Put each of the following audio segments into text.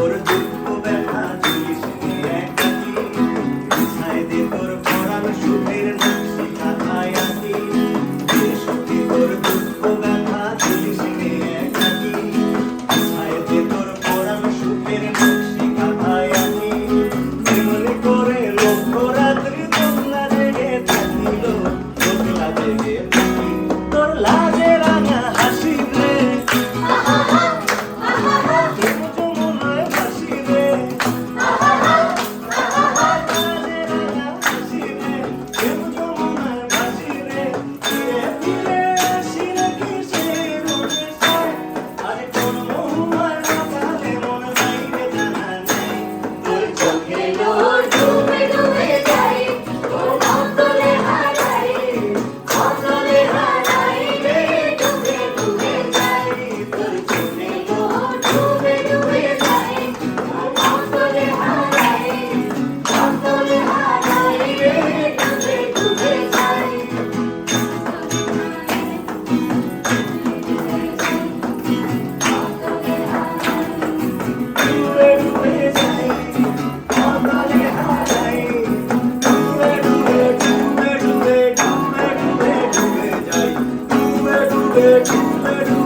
তোর দুঃখ ব্যথা জিনিস নিয়ে একাকি ছায় দে তোর পরাণ সুখের না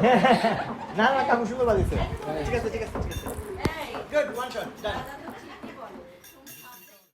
না না কাকু সুন্দর বাজিয়েছে ঠিক আছে ঠিক আছে ঠিক আছে। গুড